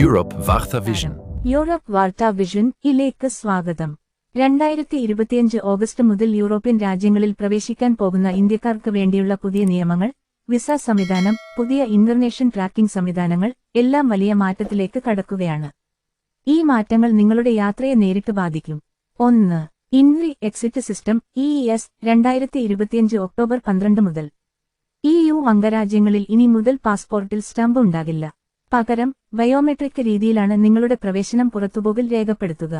Europe വാർത്താ vision Europe വാർത്താ vision ഇലേക്ക് സ്വാഗതം. രണ്ടായിരത്തി ഇരുപത്തിയഞ്ച് ഓഗസ്റ്റ് മുതൽ യൂറോപ്യൻ രാജ്യങ്ങളിൽ പ്രവേശിക്കാൻ പോകുന്ന ഇന്ത്യക്കാർക്ക് വേണ്ടിയുള്ള പുതിയ നിയമങ്ങൾ വിസ സംവിധാനം പുതിയ ഇന്റർനേഷൻ ട്രാക്കിംഗ് സംവിധാനങ്ങൾ എല്ലാം വലിയ മാറ്റത്തിലേക്ക് കടക്കുകയാണ്. ഈ മാറ്റങ്ങൾ നിങ്ങളുടെ യാത്രയെ നേരിട്ട് ബാധിക്കും. ഒന്ന് entry exit system E S രണ്ടായിരത്തി ഇരുപത്തിയഞ്ച് ഒക്ടോബർ പന്ത്രണ്ട് മുതൽ. ഇ യു അംഗരാജ്യങ്ങളിൽ ഇനി മുതൽ പാസ്പോർട്ടിൽ സ്റ്റാമ്പ് ഉണ്ടാകില്ല. പകരം ബയോമെട്രിക് രീതിയിലാണ് നിങ്ങളുടെ പ്രവേശനം പുറത്തുപോകൽ രേഖപ്പെടുത്തുക.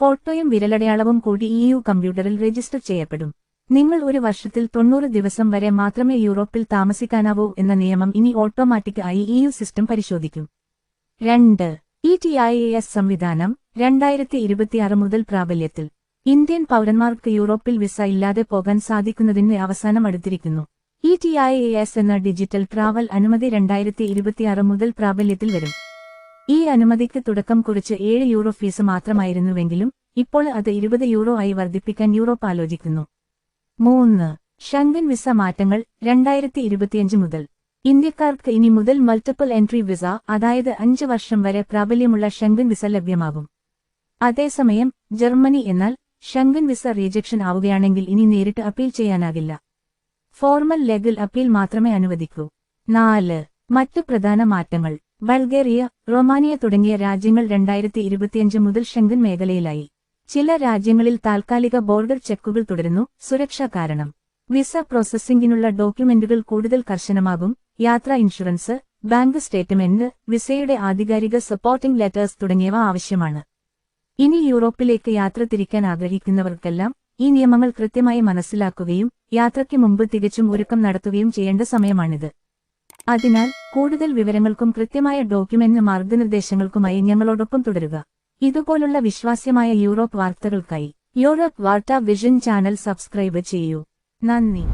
ഫോട്ടോയും വിരലടയാളവും കൂടി ഇ യു കമ്പ്യൂട്ടറിൽ രജിസ്റ്റർ ചെയ്യപ്പെടും. നിങ്ങൾ ഒരു വർഷത്തിൽ തൊണ്ണൂറ് ദിവസം വരെ മാത്രമേ യൂറോപ്പിൽ താമസിക്കാനാവൂ എന്ന നിയമം ഇനി ഓട്ടോമാറ്റിക് ആയി ഇ യു സിസ്റ്റം പരിശോധിക്കും. രണ്ട് ഇ ടി ഐ എസ് സംവിധാനം രണ്ടായിരത്തി ഇരുപത്തിയാറ് മുതൽ പ്രാബല്യത്തിൽ ഇന്ത്യൻ പൗരന്മാർക്ക് യൂറോപ്പിൽ വിസ ഇല്ലാതെ പോകാൻ സാധിക്കുന്നതിന് അവസാനം അടുത്തിരിക്കുന്നു. ഇ ടി ഐ എസ് എന്ന ഡിജിറ്റൽ ട്രാവൽ അനുമതി രണ്ടായിരത്തി ഇരുപത്തിയാറ് മുതൽ പ്രാബല്യത്തിൽ വരും. ഈ അനുമതിക്ക് തുടക്കം കുറിച്ച് ഏഴ് യൂറോ ഫീസ് മാത്രമായിരുന്നുവെങ്കിലും ഇപ്പോൾ അത് ഇരുപത് യൂറോ ആയി വർദ്ധിപ്പിക്കാൻ യൂറോപ്പ് ആലോചിക്കുന്നു. മൂന്ന് ഷങ്കൻ വിസ മാറ്റങ്ങൾ രണ്ടായിരത്തി ഇരുപത്തിയഞ്ച് മുതൽ. ഇന്ത്യക്കാർക്ക് ഇനി മുതൽ മൾട്ടിപ്പിൾ എൻട്രി വിസ അതായത് അഞ്ച് വർഷം വരെ പ്രാബല്യമുള്ള ഷങ്കൻ വിസ ലഭ്യമാകും. അതേസമയം ജർമ്മനി എന്നാൽ ഷങ്കൻ വിസ റീജക്ഷൻ ആവുകയാണെങ്കിൽ ഇനി നേരിട്ട് അപ്പീൽ ചെയ്യാനാകില്ല. ഫോർമൽ ലെഗൽ അപ്പീൽ മാത്രമേ അനുവദിക്കൂ. നാല് മറ്റു പ്രധാന മാറ്റങ്ങൾ. ബൾഗേറിയ റൊമാനിയ തുടങ്ങിയ രാജ്യങ്ങൾ രണ്ടായിരത്തി ഇരുപത്തിയഞ്ച് മുതൽ ഷെങ്കൻ മേഖലയിലായി. ചില രാജ്യങ്ങളിൽ താൽക്കാലിക ബോർഡർ ചെക്കുകൾ തുടരുന്നു. സുരക്ഷാ കാരണം. വിസ പ്രോസസ്സിംഗിനുള്ള ഡോക്യുമെന്റുകൾ കൂടുതൽ കർശനമാകും. യാത്രാ ഇൻഷുറൻസ് ബാങ്ക് സ്റ്റേറ്റ്മെന്റ് വിസയുടെ ആധികാരിക സപ്പോർട്ടിംഗ് ലെറ്റേഴ്സ് തുടങ്ങിയവ ആവശ്യമാണ്. ഇനി യൂറോപ്പിലേക്ക് യാത്ര തിരിക്കാൻ ആഗ്രഹിക്കുന്നവർക്കെല്ലാം ഈ നിയമങ്ങൾ കൃത്യമായി മനസ്സിലാക്കുകയും യാത്രയ്ക്ക് മുമ്പ് തികച്ചും ഒരുക്കം നടത്തുകയും ചെയ്യേണ്ട സമയമാണിത്. അതിനാൽ കൂടുതൽ വിവരങ്ങൾക്കും കൃത്യമായ ഡോക്യുമെന്റ് മാർഗനിർദ്ദേശങ്ങൾക്കുമായി ഞങ്ങളോടൊപ്പം തുടരുക. ഇതുപോലുള്ള വിശ്വാസ്യമായ യൂറോപ്പ് വാർത്തകൾക്കായി യൂറോപ്പ് വാർത്താ വിഷൻ ചാനൽ സബ്സ്ക്രൈബ് ചെയ്യൂ. നന്ദി.